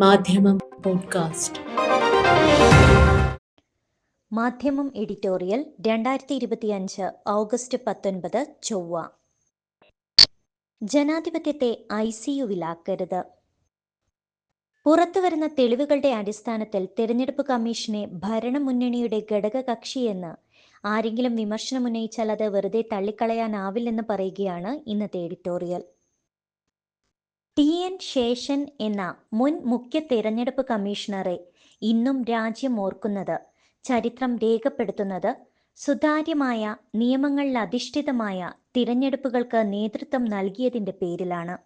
മാധ്യമം പോഡ്കാസ്റ്റ്. മാധ്യമം എഡിറ്റോറിയൽ രണ്ടായിരത്തി ഇരുപത്തിയഞ്ച് ഓഗസ്റ്റ് പത്തൊൻപത് ചൊവ്വ. ജനാധിപത്യത്തെ ഐ സിയുവിലാക്കരുത് പുറത്തുവരുന്ന തെളിവുകളുടെ അടിസ്ഥാനത്തിൽ തെരഞ്ഞെടുപ്പ് കമ്മീഷനെ ഭരണമുന്നണിയുടെ ഘടകകക്ഷിയെന്ന് ആരെങ്കിലും വിമർശനമുന്നയിച്ചാൽ അത് വെറുതെ തള്ളിക്കളയാനാവില്ലെന്ന് പറയുകയാണ് ഇന്നത്തെ എഡിറ്റോറിയൽ. ടി എൻ ശേഷൻ എന്ന മുൻ മുഖ്യ തിരഞ്ഞെടുപ്പ് കമ്മീഷണറെ ഇന്നും രാജ്യം ഓർക്കുന്നത് ചരിത്രം രേഖപ്പെടുത്തുന്നത് സുതാര്യമായ നിയമങ്ങളിൽ അധിഷ്ഠിതമായ തിരഞ്ഞെടുപ്പുകൾക്ക് നേതൃത്വം നൽകിയതിന്റെ പേരിലാണ്.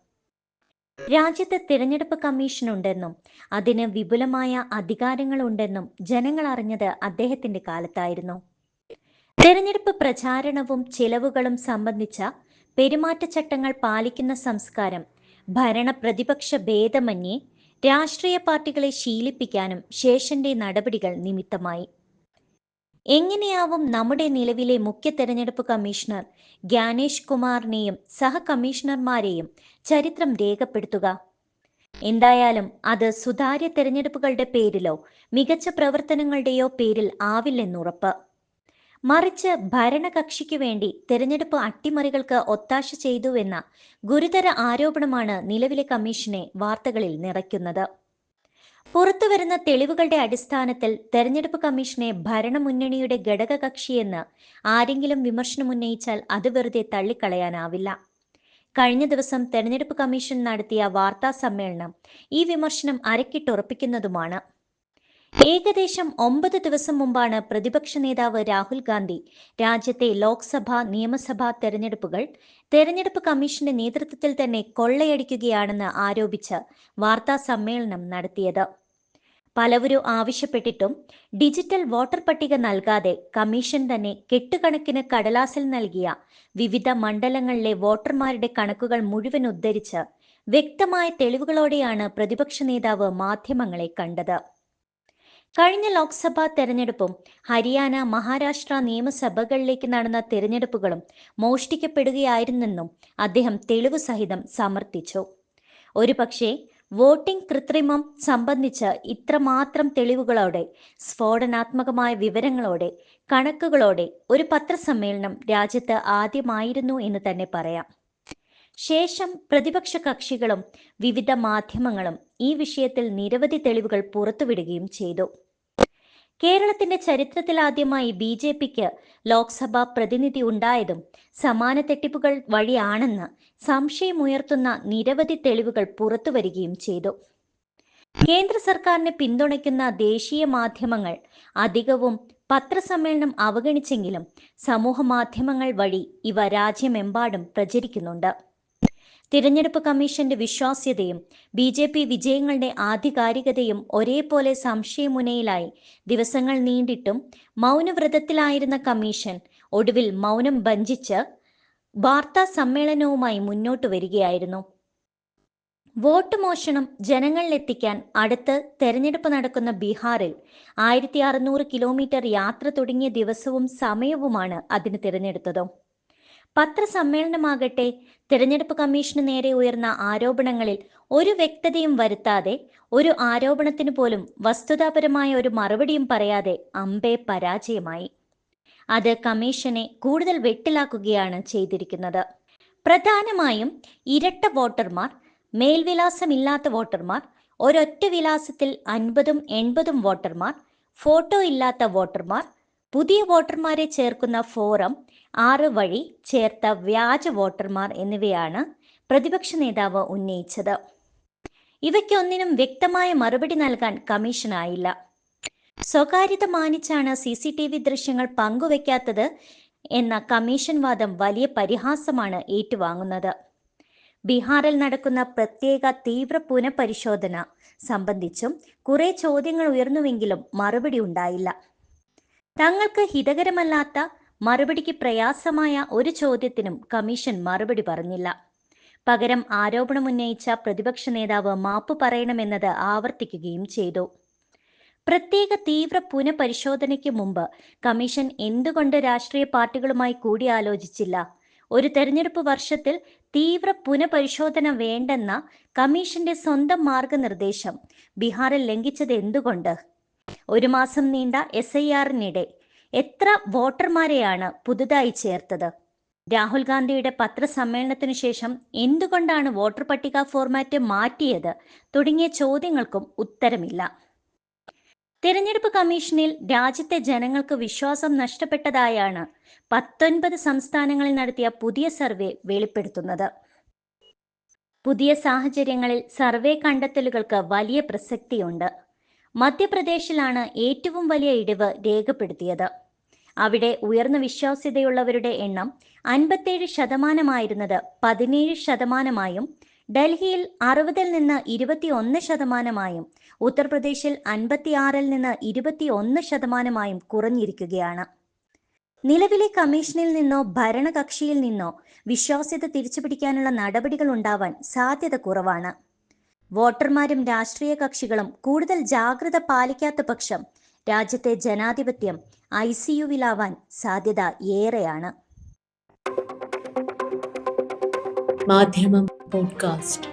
രാജ്യത്ത് തിരഞ്ഞെടുപ്പ് കമ്മീഷൻ ഉണ്ടെന്നും അതിന് വിപുലമായ അധികാരങ്ങളുണ്ടെന്നും ജനങ്ങൾ അറിഞ്ഞത് അദ്ദേഹത്തിന്റെ കാലത്തായിരുന്നു. തെരഞ്ഞെടുപ്പ് പ്രചാരണവും ചെലവുകളും സംബന്ധിച്ച പെരുമാറ്റച്ചട്ടങ്ങൾ പാലിക്കുന്ന സംസ്കാരം ഭരണ പ്രതിപക്ഷ ഭേദമന്യേ രാഷ്ട്രീയ പാർട്ടികളെ ശീലിപ്പിക്കാനും ശേഷന്റെ നടപടികൾ നിമിത്തമായി. എങ്ങനെയാവും നമ്മുടെ നിലവിലെ മുഖ്യ തെരഞ്ഞെടുപ്പ് കമ്മീഷണർ ജ്ഞാനേഷ് കുമാറിനെയും സഹ കമ്മീഷണർമാരെയും ചരിത്രം രേഖപ്പെടുത്തുക? എന്തായാലും അത് സുതാര്യ തെരഞ്ഞെടുപ്പുകളുടെ പേരിലോ മികച്ച പ്രവർത്തനങ്ങളുടെയോ പേരിൽ ആവില്ലെന്നുറപ്പ്. മറിച്ച് ഭരണകക്ഷിക്ക് വേണ്ടി തെരഞ്ഞെടുപ്പ് അട്ടിമറികൾക്ക് ഒത്താശ ചെയ്തുവെന്ന ഗുരുതര ആരോപണമാണ് നിലവിലെ കമ്മീഷനെ വാർത്തകളിൽ നിറയ്ക്കുന്നത്. പുറത്തുവരുന്ന തെളിവുകളുടെ അടിസ്ഥാനത്തിൽ തെരഞ്ഞെടുപ്പ് കമ്മീഷനെ ഭരണമുന്നണിയുടെ ഘടകകക്ഷിയെന്ന് ആരെങ്കിലും വിമർശനമുന്നയിച്ചാൽ അത് വെറുതെ തള്ളിക്കളയാനാവില്ല. കഴിഞ്ഞ ദിവസം തെരഞ്ഞെടുപ്പ് കമ്മീഷൻ നടത്തിയ വാർത്താ സമ്മേളനം ഈ വിമർശനം അരക്കിട്ടുറപ്പിക്കുന്നതുമാണ്. ഏകദേശം ഒമ്പത് ദിവസം മുമ്പാണ് പ്രതിപക്ഷ നേതാവ് രാഹുൽ ഗാന്ധി രാജ്യത്തെ ലോക്സഭ നിയമസഭാ തെരഞ്ഞെടുപ്പുകൾ തെരഞ്ഞെടുപ്പ് കമ്മീഷന്റെ നേതൃത്വത്തിൽ തന്നെ കൊള്ളയടിക്കുകയാണെന്ന് ആരോപിച്ച് വാർത്താ സമ്മേളനം നടത്തിയത്. പലവരും ആവശ്യപ്പെട്ടിട്ടും ഡിജിറ്റൽ വോട്ടർ പട്ടിക നൽകാതെ കമ്മീഷൻ തന്നെ കെട്ടുകണക്കിന് കടലാസിൽ നൽകിയ വിവിധ മണ്ഡലങ്ങളിലെ വോട്ടർമാരുടെ കണക്കുകൾ മുഴുവൻ ഉദ്ധരിച്ച് വ്യക്തമായ തെളിവുകളോടെയാണ് പ്രതിപക്ഷ നേതാവ് മാധ്യമങ്ങളെ കണ്ടത്. കഴിഞ്ഞ ലോക്സഭാ തെരഞ്ഞെടുപ്പും ഹരിയാന മഹാരാഷ്ട്ര നിയമസഭകളിലേക്ക് നടന്ന തെരഞ്ഞെടുപ്പുകളും മോഷ്ടിക്കപ്പെടുകയായിരുന്നെന്നും അദ്ദേഹം തെളിവ് സഹിതം സമർത്ഥിച്ചു. ഒരുപക്ഷെ വോട്ടിംഗ് കൃത്രിമം സംബന്ധിച്ച് ഇത്രമാത്രം തെളിവുകളോടെ സ്ഫോടനാത്മകമായ വിവരങ്ങളോടെ കണക്കുകളോടെ ഒരു പത്രസമ്മേളനം രാജ്യത്ത് ആദ്യമായിരുന്നു എന്ന് തന്നെ പറയാം. ശേഷം പ്രതിപക്ഷ കക്ഷികളും വിവിധ മാധ്യമങ്ങളും ഈ വിഷയത്തിൽ നിരവധി തെളിവുകൾ പുറത്തുവിടുകയും ചെയ്തു. കേരളത്തിന്റെ ചരിത്രത്തിൽ ആദ്യമായി ബി ജെ പിക്ക് ലോക്സഭാ പ്രതിനിധി ഉണ്ടായതും സമാന തെട്ടിപ്പുകൾ വഴിയാണെന്ന് സംശയമുയർത്തുന്ന നിരവധി തെളിവുകൾ പുറത്തുവരികയും ചെയ്തു. കേന്ദ്ര സർക്കാരിനെ പിന്തുണയ്ക്കുന്ന ദേശീയ മാധ്യമങ്ങൾ അധികവും പത്രസമ്മേളനം അവഗണിച്ചെങ്കിലും സമൂഹ മാധ്യമങ്ങൾ വഴി ഇവ രാജ്യമെമ്പാടും പ്രചരിക്കുന്നുണ്ട്. തിരഞ്ഞെടുപ്പ് കമ്മീഷന്റെ വിശ്വാസ്യതയും ബി ജെ പി വിജയങ്ങളുടെ ആധികാരികതയും ഒരേപോലെ സംശയമുനയിലായി. ദിവസങ്ങൾ നീണ്ടിട്ടും മൗനവ്രതത്തിലായിരുന്ന കമ്മീഷൻ ഒടുവിൽ മൗനം ഭഞ്ചിച്ച് വാർത്താ സമ്മേളനവുമായി മുന്നോട്ട് വരികയായിരുന്നു. വോട്ട് മോഷണം ജനങ്ങളിലെത്തിക്കാൻ അടുത്ത് തെരഞ്ഞെടുപ്പ് നടക്കുന്ന ബീഹാറിൽ ആയിരത്തി അറുന്നൂറ് കിലോമീറ്റർ യാത്ര തുടങ്ങിയ ദിവസവും സമയവുമാണ് അതിന് തിരഞ്ഞെടുത്തത്. പത്രസമ്മേളനമാകട്ടെ തിരഞ്ഞെടുപ്പ് കമ്മീഷന് നേരെ ഉയർന്ന ആരോപണങ്ങളിൽ ഒരു വ്യക്തതയും വരുത്താതെ ഒരു ആരോപണത്തിന് പോലും വസ്തുതാപരമായ ഒരു മറുപടിയും പറയാതെ അമ്പേ പരാജയമായി. അത് കമ്മീഷനെ കൂടുതൽ വെട്ടിലാക്കുകയാണ് ചെയ്തിരിക്കുന്നത്. പ്രധാനമായും ഇരട്ട വോട്ടർമാർ മേൽവിലാസമില്ലാത്ത വോട്ടർമാർ ഒരൊറ്റ വിലാസത്തിൽ അൻപതും എൺപതും വോട്ടർമാർ ഫോട്ടോ ഇല്ലാത്ത വോട്ടർമാർ പുതിയ വോട്ടർമാരെ ചേർക്കുന്ന ഫോറം ആറ് വഴി ചേർത്ത വ്യാജ വോട്ടർമാർ എന്നിവയാണ് പ്രതിപക്ഷ നേതാവ് ഉന്നയിച്ചത്. ഇവയ്ക്കൊന്നിനും വ്യക്തമായ മറുപടി നൽകാൻ കമ്മീഷനായില്ല സ്വകാര്യത മാനിച്ചാണ് സി സി ടി വി ദൃശ്യങ്ങൾ പങ്കുവയ്ക്കാത്തത് എന്ന കമ്മീഷൻ വാദം വലിയ പരിഹാസമാണ് ഏറ്റുവാങ്ങുന്നത്. ബീഹാറിൽ നടക്കുന്ന പ്രത്യേക തീവ്ര പുനഃപരിശോധന സംബന്ധിച്ചും കുറെ ചോദ്യങ്ങൾ ഉയർന്നുവെങ്കിലും മറുപടി ഉണ്ടായില്ല. തങ്ങൾക്ക് ഹിതകരമല്ലാത്ത മറുപടിക്ക് പ്രയാസമായ ഒരു ചോദ്യത്തിനും കമ്മീഷൻ മറുപടി പറഞ്ഞില്ല. പകരം ആരോപണമുന്നയിച്ച പ്രതിപക്ഷ നേതാവ് മാപ്പ് പറയണമെന്നത് ആവർത്തിക്കുകയും ചെയ്തു. പ്രത്യേക തീവ്ര പുനഃപരിശോധനയ്ക്ക് മുമ്പ് കമ്മീഷൻ എന്തുകൊണ്ട് രാഷ്ട്രീയ പാർട്ടികളുമായി കൂടിയാലോചിച്ചില്ല? ഒരു തെരഞ്ഞെടുപ്പ് വർഷത്തിൽ തീവ്ര പുനഃപരിശോധന വേണ്ടെന്ന കമ്മീഷന്റെ സ്വന്തം മാർഗനിർദ്ദേശം ബീഹാറിൽ ലംഘിച്ചത് എന്തുകൊണ്ട്? ഒരു മാസം നീണ്ട എസ് ഐ ആറിനിടെ എത്ര വോട്ടർമാരെയാണ് പുതുതായി ചേർത്തത്? രാഹുൽ ഗാന്ധിയുടെ പത്രസമ്മേളനത്തിനു ശേഷം എന്തുകൊണ്ടാണ് വോട്ടർ പട്ടിക ഫോർമാറ്റ് മാറ്റിയത്? തുടങ്ങിയ ചോദ്യങ്ങൾക്കും ഉത്തരമില്ല. തിരഞ്ഞെടുപ്പ് കമ്മീഷനിൽ രാജ്യത്തെ ജനങ്ങൾക്ക് വിശ്വാസം നഷ്ടപ്പെട്ടതായാണ് പത്തൊൻപത് സംസ്ഥാനങ്ങളിൽ നടത്തിയ പുതിയ സർവേ വെളിപ്പെടുത്തുന്നത്. പുതിയ സാഹചര്യങ്ങളിൽ സർവേ കണ്ടെത്തലുകൾക്ക് വലിയ പ്രസക്തിയുണ്ട്. മധ്യപ്രദേശിലാണ് ഏറ്റവും വലിയ ഇടിവ് രേഖപ്പെടുത്തിയത്. അവിടെ ഉയർന്ന വിശ്വാസ്യതയുള്ളവരുടെ എണ്ണം അൻപത്തേഴ് ശതമാനമായിരുന്നത് പതിനേഴ് ശതമാനമായും ഡൽഹിയിൽ അറുപതിൽ നിന്ന് ഇരുപത്തിയൊന്ന് ശതമാനമായും ഉത്തർപ്രദേശിൽ അൻപത്തിയാറിൽ നിന്ന് ഇരുപത്തിയൊന്ന് ശതമാനമായും കുറഞ്ഞിരിക്കുകയാണ്. നിലവിലെ കമ്മീഷനിൽ നിന്നോ ഭരണകക്ഷിയിൽ നിന്നോ വിശ്വാസ്യത തിരിച്ചുപിടിക്കാനുള്ള നടപടികൾ ഉണ്ടാവാൻ സാധ്യത കുറവാണ്. വോട്ടർമാരും രാഷ്ട്രീയ കക്ഷികളും കൂടുതൽ ജാഗ്രത പാലിക്കാത്ത പക്ഷം രാജ്യത്തെ ജനാധിപത്യം ഐ സിയുവിലാവാൻ സാധ്യത ഏറെയാണ്. മാധ്യമം പോഡ്കാസ്റ്റ്.